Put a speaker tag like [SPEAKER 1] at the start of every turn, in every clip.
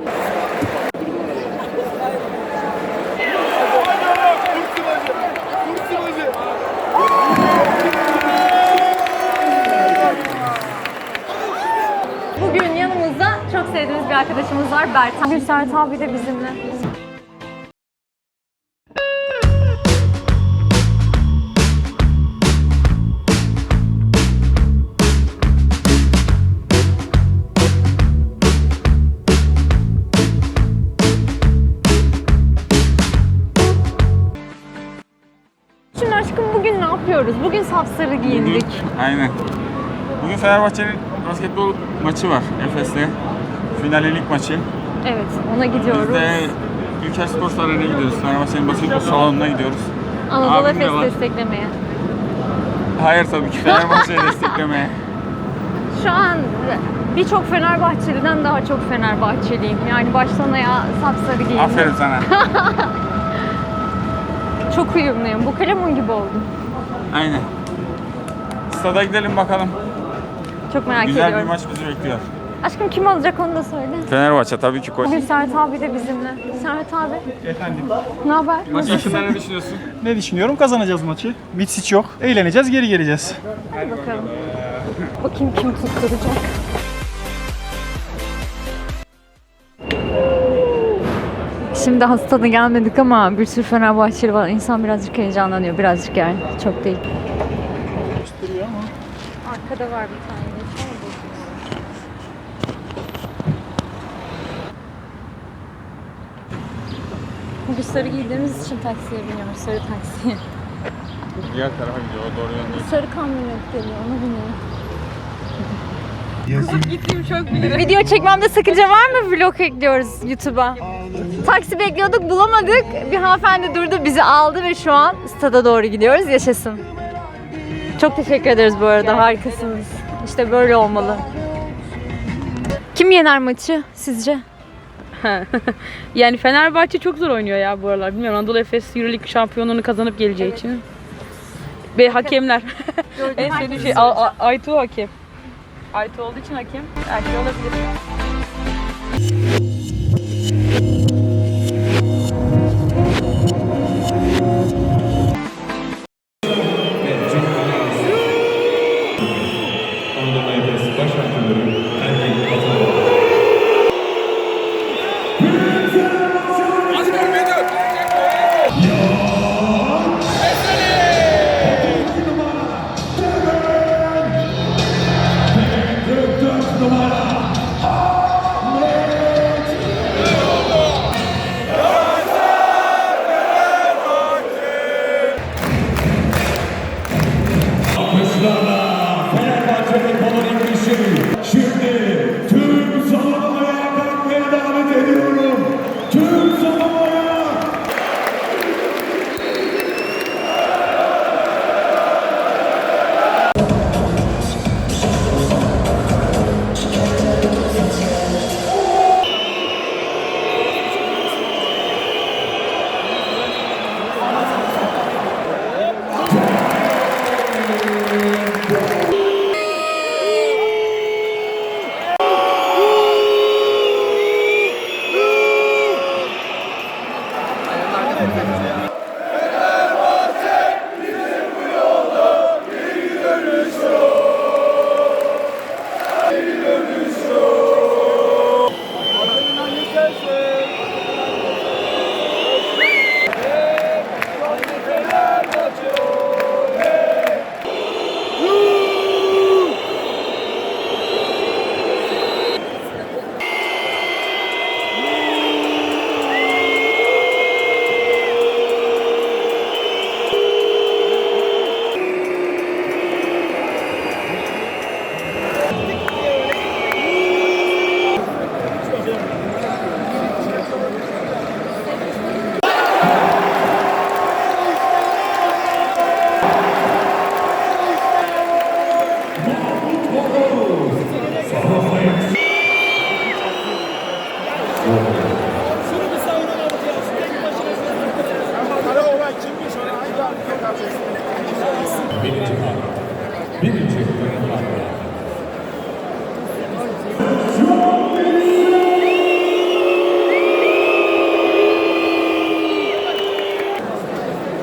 [SPEAKER 1] Bugün yanımızda çok sevdiğimiz bir arkadaşımız var Bertan. Bugün Sert abi de bizimle.
[SPEAKER 2] Aynen. Bugün Fenerbahçe'nin basketbol maçı var Efes'te. Finalelik maçı.
[SPEAKER 1] Evet, ona gidiyoruz.
[SPEAKER 2] Biz de Ülker Spor Salonu'na gidiyoruz. Fenerbahçe'nin basketbol salonuna gidiyoruz.
[SPEAKER 1] Anadolu
[SPEAKER 2] Abim de
[SPEAKER 1] Efes
[SPEAKER 2] var.
[SPEAKER 1] desteklemeye.
[SPEAKER 2] Hayır tabii ki Fenerbahçe'yi desteklemeye.
[SPEAKER 1] Şu an birçok Fenerbahçeliden daha çok Fenerbahçeliyim. Yani baştan ayağa sapsarı giyindim.
[SPEAKER 2] Aferin sana.
[SPEAKER 1] Çok uyumluyum. Bu kalemun gibi oldum.
[SPEAKER 2] Aynen. Stada gidelim bakalım.
[SPEAKER 1] Çok merak
[SPEAKER 2] Güzel bir
[SPEAKER 1] ediyorum.
[SPEAKER 2] maç bizi bekliyor.
[SPEAKER 1] Aşkım kim alacak onu da söyle.
[SPEAKER 2] Fenerbahçe tabii ki koç.
[SPEAKER 1] Bugün Sert abi de bizimle. Sert abi.
[SPEAKER 3] Efendim.
[SPEAKER 1] Ne haber?
[SPEAKER 2] Maç hakkında ne düşünüyorsun?
[SPEAKER 3] Ne düşünüyorum? Kazanacağız maçı. Mitsic yok. Eğleneceğiz, geri geleceğiz.
[SPEAKER 1] Hadi bakalım. Bakayım kim tutturacak. Şimdi hastada gelmedik ama bir sürü Fenerbahçeli var. İnsan birazcık heyecanlanıyor. Birazcık yani. Çok değil. Arkada var bir tane. Bugün sarı giydiğimiz için taksiye biniyoruz. Sarı taksiye.
[SPEAKER 2] Diğer tarafa gidiyor. O doğru yön değil.
[SPEAKER 1] Sarı kamyonet geliyor. Ona biniyor. Gittiğim çok bilirim. Video çekmemde sakınca var mı? Vlog ekliyoruz YouTube'a. Taksi bekliyorduk bulamadık. Bir hanımefendi durdu bizi aldı ve şu an stada doğru gidiyoruz. Yaşasın. Çok teşekkür ederiz bu arada. Harikasınız. İşte böyle olmalı. Kim yener maçı sizce?
[SPEAKER 4] yani Fenerbahçe çok zor oynuyor ya bu aralar. Bilmiyorum Anadolu Efes Euroleague şampiyonluğunu kazanıp geleceği için. Ve hakemler. en sevdiğim şey A- A- Aytu hakem. Aytu olduğu için hakem. Her şey olabilir.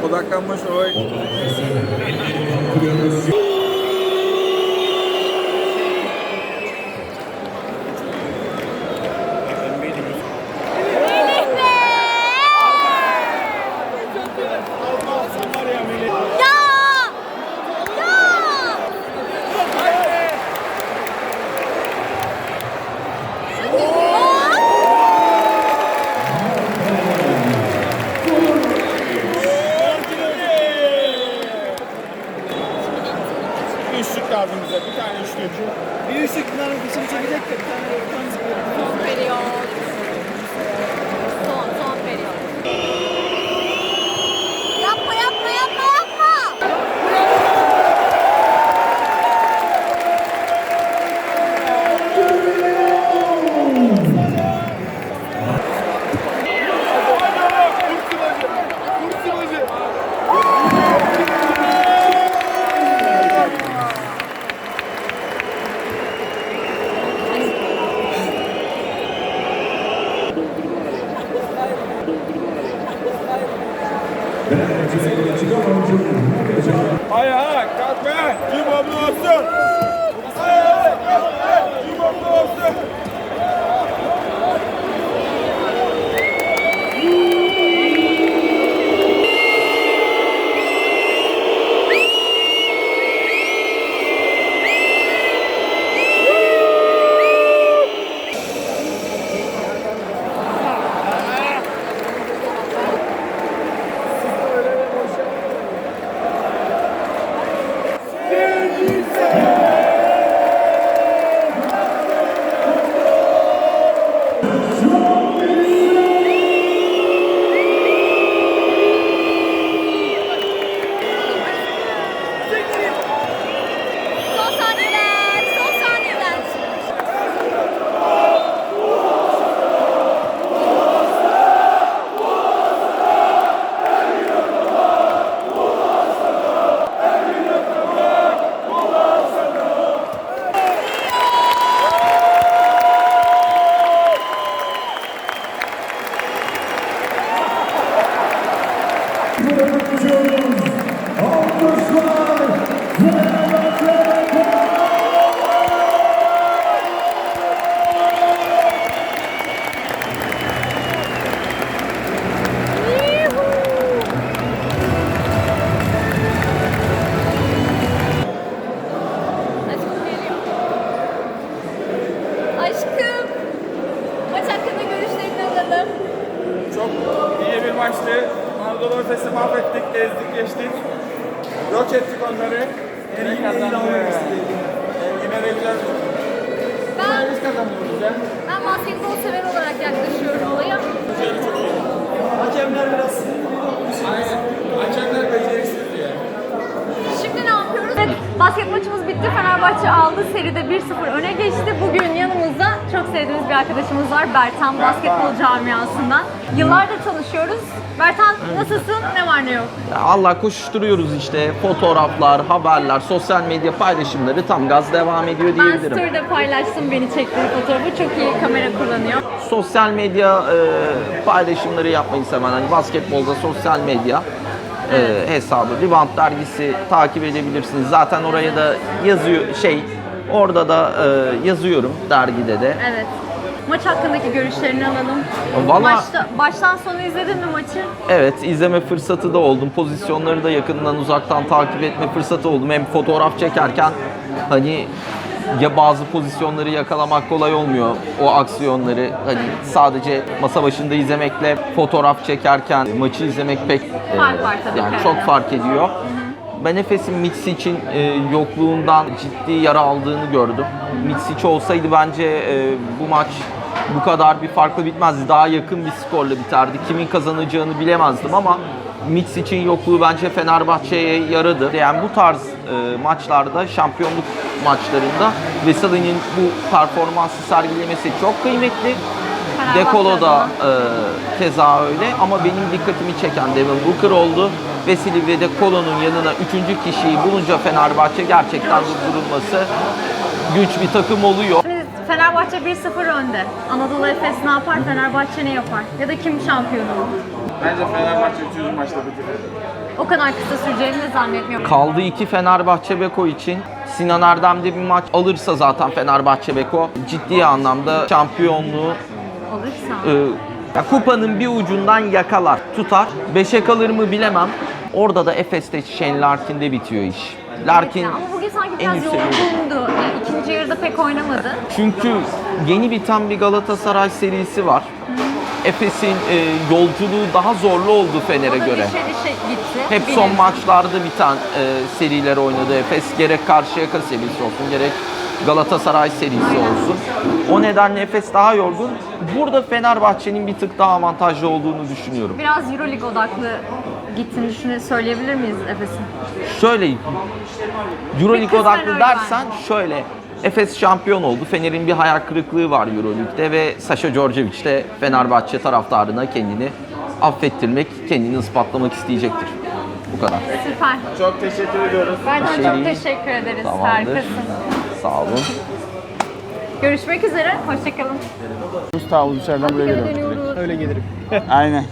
[SPEAKER 5] Vou dar
[SPEAKER 2] cá mais noites. Bir
[SPEAKER 3] ışıklar dışını çekecek de bir tane
[SPEAKER 2] Hayır hayır kalkma. Kim olsun. Hayır hayır kalkma. Kim olsun. Ettik onları. Yine kazandık. Ee, Yine de güzel.
[SPEAKER 1] Ben,
[SPEAKER 2] Biz kazanıyoruz ya.
[SPEAKER 1] ben basketbol sever olarak yaklaşıyorum olaya.
[SPEAKER 3] Hakemler biraz
[SPEAKER 2] Aynen. Hakemler beceriksiz ya.
[SPEAKER 1] Şimdi ne yapıyoruz? Evet, basket maçımız bitti. Fenerbahçe aldı. Seride 1-0 öne geçti. Bugün yanımızda çok sevdiğimiz bir arkadaşımız var. Bertan basketbol camiasından. Yıllardır tanışıyoruz. Bertan nasılsın? Ne var ne yok?
[SPEAKER 6] Ya Allah koşuşturuyoruz işte. Fotoğraflar, haberler, sosyal medya paylaşımları tam gaz devam ediyor
[SPEAKER 1] Ben
[SPEAKER 6] diyebilirim.
[SPEAKER 1] story'de paylaştım beni çektiği fotoğrafı. Çok iyi kamera kullanıyor.
[SPEAKER 6] Sosyal medya e, paylaşımları yapmayı seven, hani basketbolda sosyal medya e, hesabı, Rebound dergisi takip edebilirsiniz. Zaten oraya da yazıyor şey, orada da e, yazıyorum dergide de.
[SPEAKER 1] Evet. Maç hakkındaki görüşlerini alalım.
[SPEAKER 6] Valla-
[SPEAKER 1] Başta, baştan sona izledin mi maçı?
[SPEAKER 6] Evet, izleme fırsatı da oldum. Pozisyonları da yakından uzaktan takip etme fırsatı oldum. Hem fotoğraf çekerken hani ya bazı pozisyonları yakalamak kolay olmuyor. O aksiyonları hani sadece masa başında izlemekle fotoğraf çekerken maçı izlemek pek e,
[SPEAKER 1] Fark var tabii
[SPEAKER 6] yani
[SPEAKER 1] ki.
[SPEAKER 6] çok fark ediyor. Ben Efes'in Mitsic'in e, yokluğundan ciddi yara aldığını gördüm. Mitsic olsaydı bence e, bu maç bu kadar bir farklı bitmezdi. Daha yakın bir skorla biterdi. Kimin kazanacağını bilemezdim ama Mitsic'in yokluğu bence Fenerbahçe'ye yaradı. Yani bu tarz e, maçlarda, şampiyonluk maçlarında Veseli'nin bu performansı sergilemesi çok kıymetli. Dekolo da e, keza öyle ama benim dikkatimi çeken Devin Booker oldu. Veseli ve Dekolo'nun yanına üçüncü kişiyi bulunca Fenerbahçe gerçekten durdurulması güç bir takım oluyor.
[SPEAKER 1] Fenerbahçe 1-0 önde. Anadolu Efes ne yapar? Fenerbahçe ne yapar? Ya da kim şampiyon olur?
[SPEAKER 2] Bence Fenerbahçe 3. maçta bitirir.
[SPEAKER 1] o kadar kısa süreceğini de zannetmiyorum.
[SPEAKER 6] Kaldı iki Fenerbahçe Beko için. Sinan Erdem'de bir maç alırsa zaten Fenerbahçe Beko ciddi anlamda şampiyonluğu
[SPEAKER 1] Olursa.
[SPEAKER 6] e, ya kupanın bir ucundan yakalar, tutar. Beşe kalır mı bilemem. Orada da Efes'te Shane Larkin'de bitiyor iş. Larkin
[SPEAKER 1] ama bugün sanki
[SPEAKER 6] en
[SPEAKER 1] biraz yorgundu. Yani ikinci yarıda pek oynamadı.
[SPEAKER 6] Çünkü yeni biten bir Galatasaray serisi var. Efes'in e, yolculuğu daha zorlu oldu Fener'e göre.
[SPEAKER 1] dişe dişe gitti.
[SPEAKER 6] Hep son maçlarda biten e, seriler oynadı Efes. Gerek Karşıyaka serisi olsun, gerek Galatasaray serisi olsun. O nedenle Efes daha yorgun. Burada Fenerbahçe'nin bir tık daha avantajlı olduğunu düşünüyorum.
[SPEAKER 1] Biraz Euroleague odaklı gittiğini düşüne söyleyebilir miyiz Efes'in?
[SPEAKER 6] Şöyle Euroleague odaklı dersen şöyle Efes şampiyon oldu. Fener'in bir hayal kırıklığı var Euroleague'de ve Sasha Djordjevic de Fenerbahçe taraftarına kendini affettirmek, kendini ispatlamak isteyecektir. Bu kadar.
[SPEAKER 1] Süper.
[SPEAKER 2] Çok teşekkür ediyoruz.
[SPEAKER 1] Benden
[SPEAKER 6] şey
[SPEAKER 1] çok teşekkür ederiz.
[SPEAKER 6] Tamamdır.
[SPEAKER 1] Harikasın.
[SPEAKER 6] Sağ olun.
[SPEAKER 1] Görüşmek üzere. Hoşçakalın.
[SPEAKER 2] Mustafa içeriden buraya
[SPEAKER 1] Geri dönüyoruz.
[SPEAKER 3] Öyle gelirim.
[SPEAKER 2] Aynen.